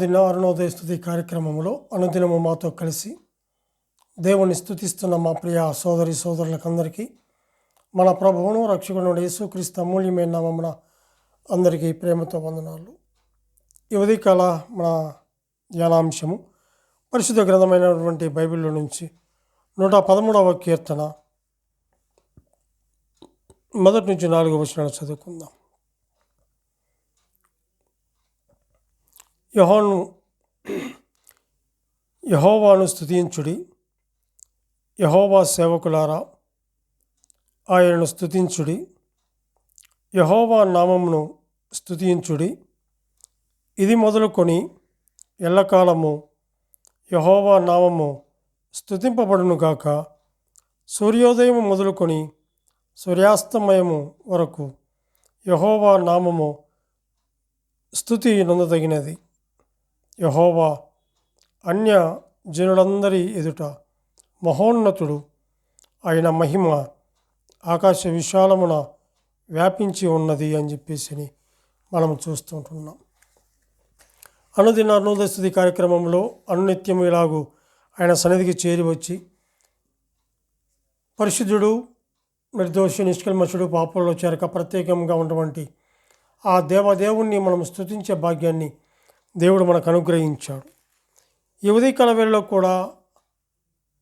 అనుదిన అరుణోదయ స్థుతి కార్యక్రమంలో అనుదినము మాతో కలిసి దేవుని స్థుతిస్తున్న మా ప్రియ సోదరి సోదరులకందరికీ మన ప్రభువును రక్షకుడు యేసుక్రీస్తు అమూల్యమైన నామమున అందరికీ ప్రేమతో వందనాలు. ఈ కళ మన ధ్యానాంశము పరిశుద్ధ గ్రంథమైనటువంటి బైబిల్లో నుంచి నూట పదమూడవ కీర్తన. మొదటి నుంచి నాలుగు వచనాలు చదువుకుందాం. యహోను యహోవాను స్థుతించుడి యహోవా సేవకులారా ఆయనను స్థుతించుడి యహోవా నామమును స్థుతించుడి ఇది మొదలుకొని ఎల్లకాలము యహోవా నామము స్తుతింపబడును గాక. సూర్యోదయము మొదలుకొని సూర్యాస్తమయము వరకు యహోవా నామము స్థుతి నొందదగినది. యహోవా అన్య జనులందరి ఎదుట మహోన్నతుడు ఆయన మహిమ ఆకాశ విశాలమున వ్యాపించి ఉన్నది అని చెప్పేసి మనం చూస్తుంటున్నాం. అనుదిన అరుణోదయ కార్యక్రమంలో అనునిత్యం ఇలాగూ ఆయన సన్నిధికి చేరి వచ్చి పరిశుద్ధుడు నిర్దోషి నిష్కల్మషుడు పాపంలో చేరక ప్రత్యేకంగా ఉన్నటువంటి ఆ దేవదేవుణ్ణి మనం స్తుతించే భాగ్యాన్ని దేవుడు మనకు అనుగ్రహించాడు. ఈ ఉదయకాల వేళలో కూడా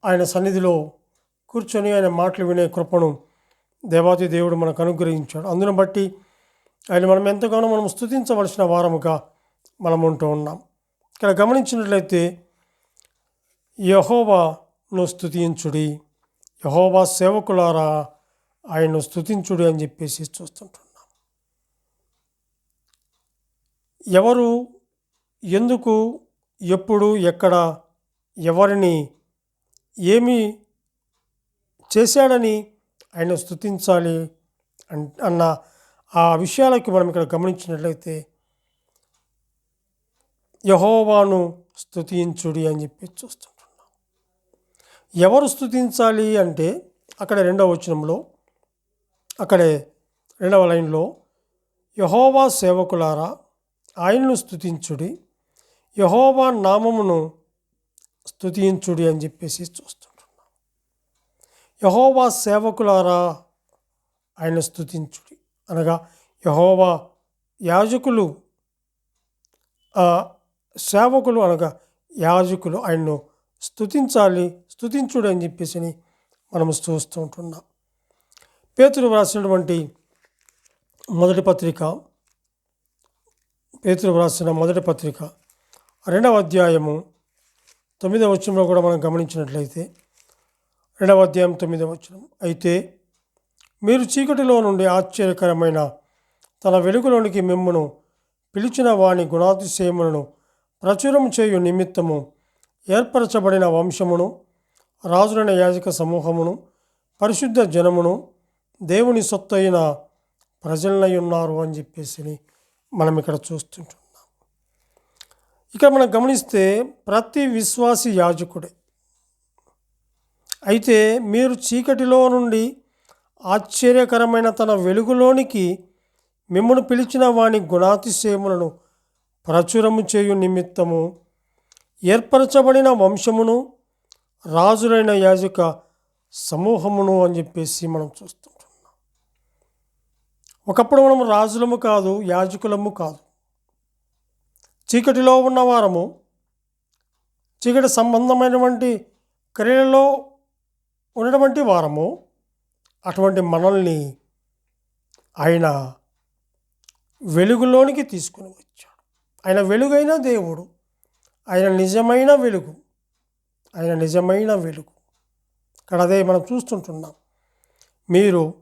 ఆయన సన్నిధిలో కూర్చొని ఆయన మాటలు వినే కృపను దేవాది దేవుడు మనకు అనుగ్రహించాడు. అందును బట్టి ఆయన మనం ఎంతగానో మనం స్తుతించవలసిన వారముగా మనం ఉంటూ ఉన్నాం. ఇక్కడ గమనించినట్లయితే యహోవాను స్థుతించుడి యహోవా సేవకులారా ఆయన్ను స్థుతించుడి అని చెప్పేసి చూస్తుంటున్నాం. ఎవరు ఎందుకు ఎప్పుడు ఎక్కడ ఎవరిని ఏమి చేశాడని ఆయన స్థుతించాలి అన్- అన్న ఆ విషయాలకి మనం ఇక్కడ గమనించినట్లయితే యహోవాను స్థుతించుడి అని చెప్పి చూస్తుంటున్నాం. ఎవరు స్థుతించాలి అంటే అక్కడ రెండవ వచనంలో అక్కడే రెండవ లైన్లో యహోవా సేవకులారా ఆయన్ను స్థుతించుడి యహోవా నామమును స్థుతించుడి అని చెప్పేసి చూస్తుంటున్నాం. యహోవా సేవకులారా ఆయన స్థుతించుడి అనగా యహోవా యాజకులు ఆ సేవకులు అనగా యాజకులు ఆయన్ను స్థుతించాలి స్థుతించుడు అని చెప్పేసి మనం చూస్తూ ఉంటున్నాం పేతురు వ్రాసినటువంటి మొదటి పత్రిక పేతురు వ్రాసిన మొదటి పత్రిక రెండవ అధ్యాయము తొమ్మిదవ వచనంలో కూడా మనం గమనించినట్లయితే రెండవ అధ్యాయం తొమ్మిదవ వచనం. అయితే మీరు చీకటిలో నుండి ఆశ్చర్యకరమైన తన వెలుగులోనికి మిమ్మను పిలిచిన వాని గుణాతిశయములను ప్రచురం చేయు నిమిత్తము ఏర్పరచబడిన వంశమును రాజులైన యాజక సమూహమును పరిశుద్ధ జనమును దేవుని సొత్తైన ప్రజలనై ఉన్నారు అని చెప్పేసి మనం ఇక్కడ చూస్తుంటాం ఇక్కడ మనం గమనిస్తే ప్రతి విశ్వాసి యాజకుడే. అయితే మీరు చీకటిలో నుండి ఆశ్చర్యకరమైన తన వెలుగులోనికి మిమ్మల్ని పిలిచిన వాని గుణాతిశయములను ప్రచురము చేయు నిమిత్తము ఏర్పరచబడిన వంశమును రాజులైన యాజక సమూహమును అని చెప్పేసి మనం చూస్తుంటున్నాం. ఒకప్పుడు మనం రాజులము కాదు యాజకులము కాదు. చీకటిలో ఉన్నవారము చీకటి సంబంధమైనటువంటి క్రియలలో ఉన్నటువంటి వారము అటువంటి మనల్ని ఆయన వెలుగులోనికి తీసుకుని వచ్చాడు. ఆయన వెలుగైన దేవుడు. ఆయన నిజమైన వెలుగు. ఆయన నిజమైన వెలుగు. ఇక్కడ అదే మనం చూస్తుంటున్నాం. మీరు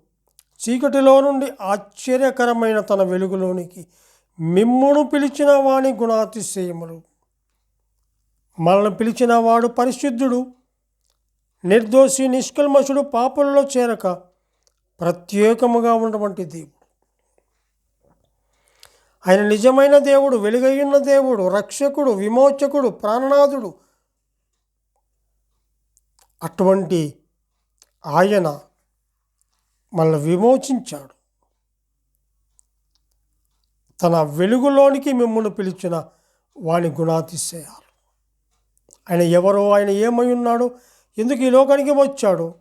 చీకటిలో నుండి ఆశ్చర్యకరమైన తన వెలుగులోనికి మిమ్మును పిలిచిన వాణి గుణాతిశయములు. మనల్ని పిలిచిన వాడు పరిశుద్ధుడు నిర్దోషి నిష్కల్మషుడు పాపుల్లో చేరక ప్రత్యేకముగా ఉన్నటువంటి దేవుడు. ఆయన నిజమైన దేవుడు వెలుగయ్యున్న దేవుడు రక్షకుడు విమోచకుడు ప్రాణనాథుడు. అటువంటి ఆయన మనల్ని విమోచించాడు. తన వెలుగులోనికి మిమ్మల్ని పిలిచిన వాని గుణాతిశయాలు. ఆయన ఎవరో ఆయన ఏమై ఉన్నాడు ఎందుకు ఈ లోకానికి వచ్చాడు?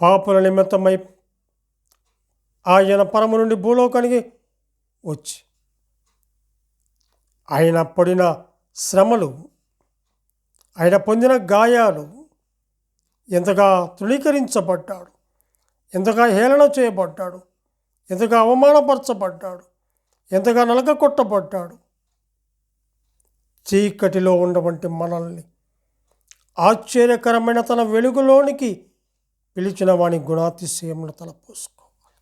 పాపుల నిమిత్తమై ఆయన పరము నుండి భూలోకానికి వచ్చి ఆయన పడిన శ్రమలు ఆయన పొందిన గాయాలు ఎంతగా తృణీకరించబడ్డాడు ఎంతగా హేళన చేయబడ్డాడు ఎంతగా అవమానపరచబడ్డాడు ఎంతగా నలక కొట్టబడ్డాడు చీకటిలో ఉండవంటి మనల్ని ఆశ్చర్యకరమైన తన వెలుగులోనికి పిలిచిన వాని గుణాతిశయమును తలపోసుకోవాలి.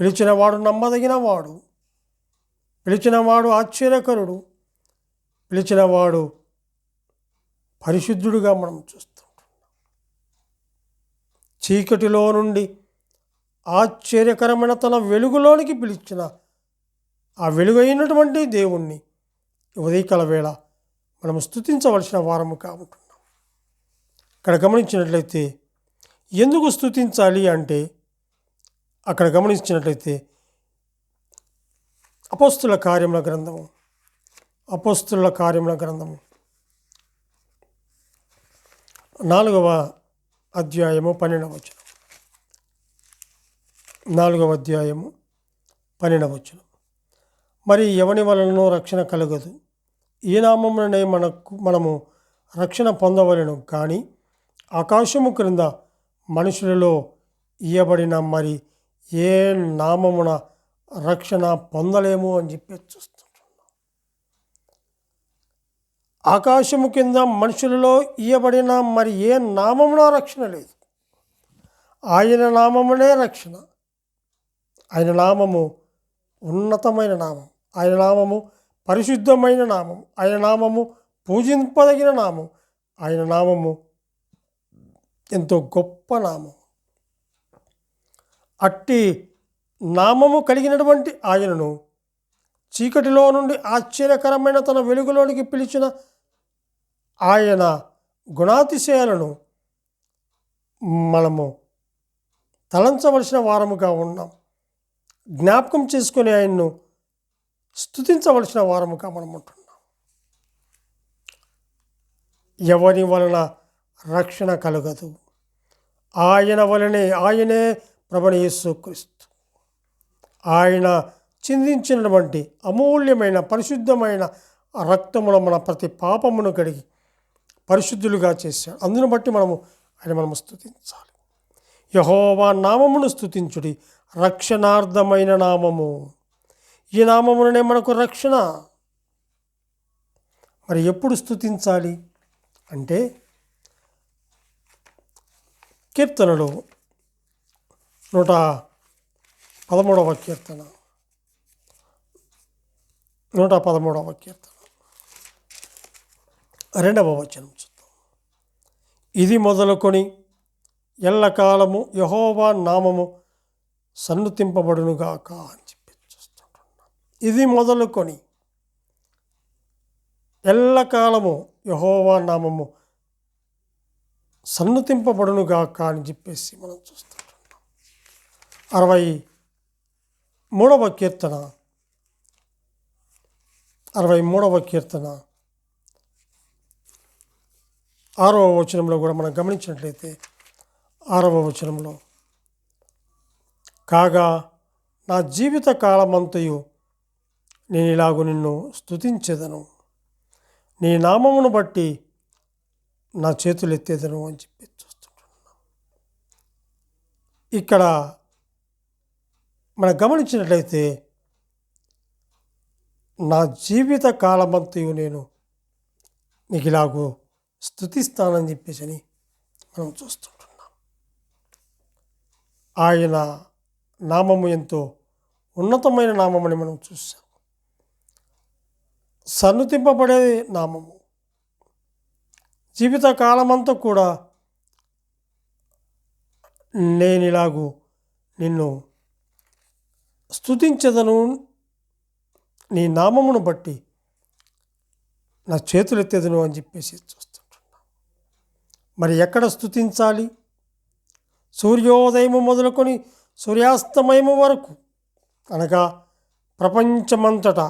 పిలిచిన వాడు నమ్మదగిన వాడు పిలిచిన వాడు ఆశ్చర్యకరుడు పిలిచిన వాడు పరిశుద్ధుడుగా మనం చూస్తుంటున్నాం. చీకటిలో నుండి ఆశ్చర్యకరమైన తన వెలుగులోనికి పిలిచిన ఆ వెలుగైనటువంటి దేవుణ్ణి ఉదయకాల వేళ మనం స్థుతించవలసిన వారము కాబట్టున్నాం ఇక్కడ గమనించినట్లయితే ఎందుకు స్థుతించాలి అంటే అక్కడ గమనించినట్లయితే అపోస్తుల కార్యముల గ్రంథము అపోస్తుల కార్యముల గ్రంథము. నాలుగవ అధ్యాయము పన్నెండవ వచనం. నాలుగవ అధ్యాయము పన్నెండవచ్చును మరి ఎవని వలనో రక్షణ కలగదు. ఈ నామముననే మనకు మనము రక్షణ పొందవలను. కానీ ఆకాశము క్రింద మనుషులలో ఇయ్యబడిన మరి ఏ నామమున రక్షణ పొందలేము అని చెప్పి చూస్తుంటున్నాం ఆకాశము కింద మనుషులలో ఇయ్యబడిన మరి ఏ నామమున రక్షణ లేదు. ఆయన నామమునే రక్షణ. ఆయన నామము ఉన్నతమైన నామం. ఆయన నామము పరిశుద్ధమైన నామం. ఆయన నామము పూజింపదగిన నామం. ఆయన నామము ఎంతో గొప్ప నామం. అట్టి నామము కలిగినటువంటి ఆయనను చీకటిలో నుండి ఆశ్చర్యకరమైన తన వెలుగులోనికి పిలిచిన ఆయన గుణాతిశయాలను మనము తలంచవలసిన వారముగా ఉన్నాం. జ్ఞాపకం చేసుకుని ఆయన్ను స్థుతించవలసిన వారముగా మనం ఉంటున్నాం. ఎవరి వలన రక్షణ కలగదు. ఆయన వలనే ఆయనే ప్రభణ యేసుక్రీస్తు ఆయన చిందించినటువంటి అమూల్యమైన పరిశుద్ధమైన రక్తములో మన ప్రతి పాపమును కడిగి పరిశుద్ధులుగా చేశాడు. అందును బట్టి మనము ఆయన మనము స్థుతించాలి యహోవా నామమును స్థుతించుడి రక్షణార్థమైన నామము. ఈ నామముననే మనకు రక్షణ. మరి ఎప్పుడు స్థుతించాలి అంటే కీర్తనలు నూట పదమూడవ కీర్తన. నూట పదమూడవ కీర్తన. రెండవ వచనం చూద్దాం. ఇది మొదలుకొని ఎల్లకాలము యహోవా నామము సన్నుతింపబడునుగాక అని చెప్పి చూస్తుంటున్నాం. ఇది మొదలుకొని ఎల్లకాలము యహోవా నామము సన్నుతింపబడునుగాక అని చెప్పేసి మనం చూస్తుంటున్నాం. అరవై మూడవ కీర్తన అరవై మూడవ కీర్తన ఆరవ వచనంలో కూడా మనం గమనించినట్లయితే ఆరవ వచనంలో. కాగా నా జీవిత కాలమంతయు నేను ఇలాగు నిన్ను స్థుతించేదను నీ నామమును బట్టి నా చేతులు ఎత్తేదను అని చెప్పి చూస్తుంటున్నాను ఇక్కడ మనం గమనించినట్లయితే నా జీవిత కాలమంతయు నేను నీకు ఇలాగూ స్థుతిస్తానని చెప్పేసి అని మనం చూస్తున్నాం. ఆయన నామము ఎంతో ఉన్నతమైన నామమని మనం చూస్తాం. సన్నుతింపబడే నామము. జీవిత కాలమంతా కూడా నేను ఇలాగూ నిన్ను స్థుతించదను నీ నామమును బట్టి నా చేతులు ఎత్తేదను అని చెప్పేసి చూస్తుంటున్నా. మరి ఎక్కడ స్థుతించాలి సూర్యోదయము మొదలుకొని సూర్యాస్తమయము వరకు. అనగా ప్రపంచమంతటా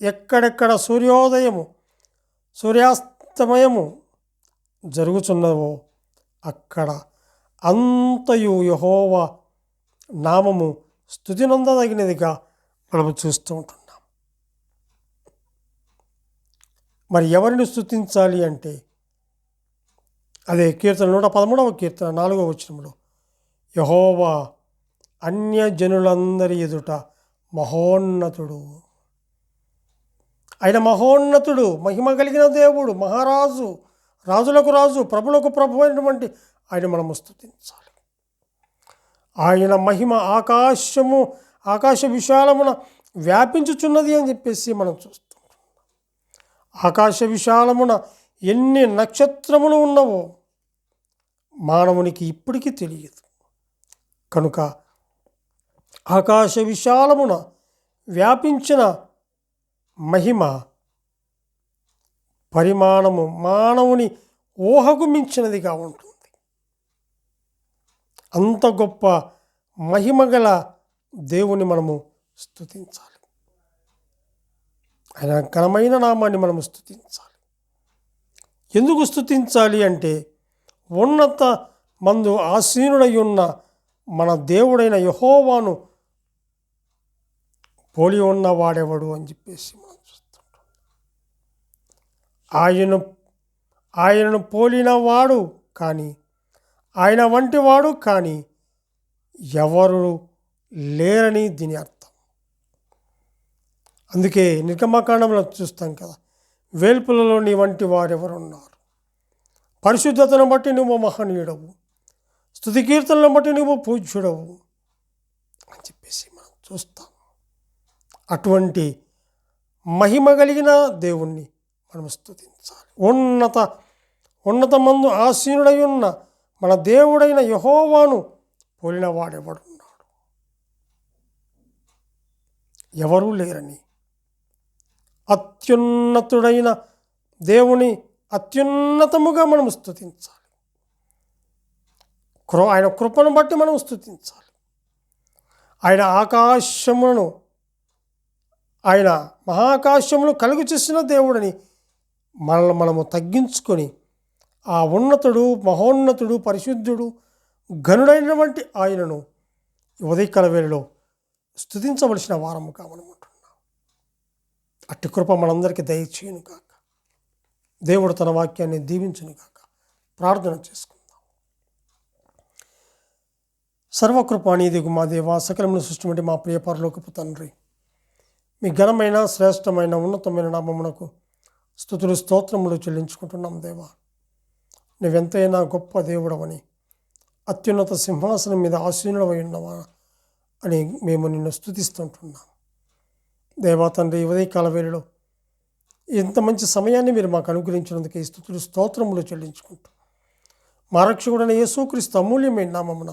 ఎక్కడెక్కడ సూర్యోదయము సూర్యాస్తమయము జరుగుచున్నవో అక్కడ అంతయు యహోవ నామము స్థుతి నొందదగినదిగా మనము చూస్తూ ఉంటున్నాం. మరి ఎవరిని స్థుతించాలి అంటే అదే కీర్తన నూట పదమూడవ కీర్తన నాలుగవ వచనంలో యహోవా అన్యజనులందరి ఎదుట మహోన్నతుడు. ఆయన మహోన్నతుడు మహిమ కలిగిన దేవుడు మహారాజు రాజులకు రాజు ప్రభులకు ప్రభు అయినటువంటి ఆయన మనము స్థుతించాలి ఆయన మహిమ ఆకాశము ఆకాశ విశాలమున వ్యాపించుచున్నది అని చెప్పేసి మనం చూస్తాం ఆకాశ విశాలమున ఎన్ని నక్షత్రములు ఉన్నవో మానవునికి ఇప్పటికీ తెలియదు. కనుక ఆకాశ విశాలమున వ్యాపించిన మహిమ పరిమాణము మానవుని ఊహకు మించినదిగా ఉంటుంది. అంత గొప్ప మహిమ గల దేవుని మనము స్థుతించాలి ఆయన ఘనమైన నామాన్ని మనము స్థుతించాలి ఎందుకు స్థుతించాలి అంటే ఉన్నత మందు ఆసీనుడై ఉన్న మన దేవుడైన యహోవాను పోలి ఉన్న వాడెవడు అని చెప్పేసి మనం చూస్తుంటాం. ఆయన ఆయనను పోలిన వాడు కానీ ఆయన వంటి వాడు కానీ ఎవరు లేరని దీని అర్థం. అందుకే నిర్గమకాండంలో చూస్తాం కదా వేల్పులలో నీ వంటి వారెవరున్నారు? పరిశుద్ధతను బట్టి నువ్వు మహనీయుడవు. స్థుతి కీర్తనలు బట్టి నువ్వు పూజ్యుడవు అని చెప్పేసి మనం చూస్తాం. అటువంటి మహిమ కలిగిన దేవుణ్ణి మనం స్థుతించాలి. ఉన్నత ఉన్నత మందు ఆసీనుడై ఉన్న మన దేవుడైన యహోవాను పోలిన వాడెవడున్నాడు ఎవరూ లేరని. అత్యున్నతుడైన దేవుని అత్యున్నతముగా మనం స్థుతించాలి. కృ ఆయన కృపను బట్టి మనం స్థుతించాలి. ఆయన ఆకాశములను ఆయన మహాకాశములు కలుగు చేసిన దేవుడని మనల్ని మనము తగ్గించుకొని ఆ ఉన్నతుడు మహోన్నతుడు పరిశుద్ధుడు ఘనుడైనటువంటి ఆయనను ఉదయకాల వేళలో స్థుతించవలసిన వారముగా మనం ఉంటున్నాం. అట్టి కృప మనందరికీ దయచేయను కాక దేవుడు తన వాక్యాన్ని దీవించును కాక ప్రార్థన చేసుకుందాం. సర్వకృపాణీదిగు మా దేవ సకలమును సృష్టిమంటే మా ప్రియ పరలోకపు తండ్రి. మీ ఘనమైన శ్రేష్టమైన ఉన్నతమైన నామమునకు స్థుతులు స్తోత్రములు చెల్లించుకుంటున్నాం దేవా. నువ్వెంతైనా గొప్ప దేవుడవని అత్యున్నత సింహాసనం మీద ఆశీనుడమై ఉన్నవా అని మేము నిన్ను స్థుతిస్తుంటున్నాం దేవా తండ్రి ఈ ఉదయకాల వేళలో ఇంత మంచి సమయాన్ని మీరు మాకు అనుగ్రహించినందుకు ఈ స్థుతులు స్తోత్రములు చెల్లించుకుంటూ మా రక్షకుడైన యేసుక్రీస్తు అమూల్యమైన నామమున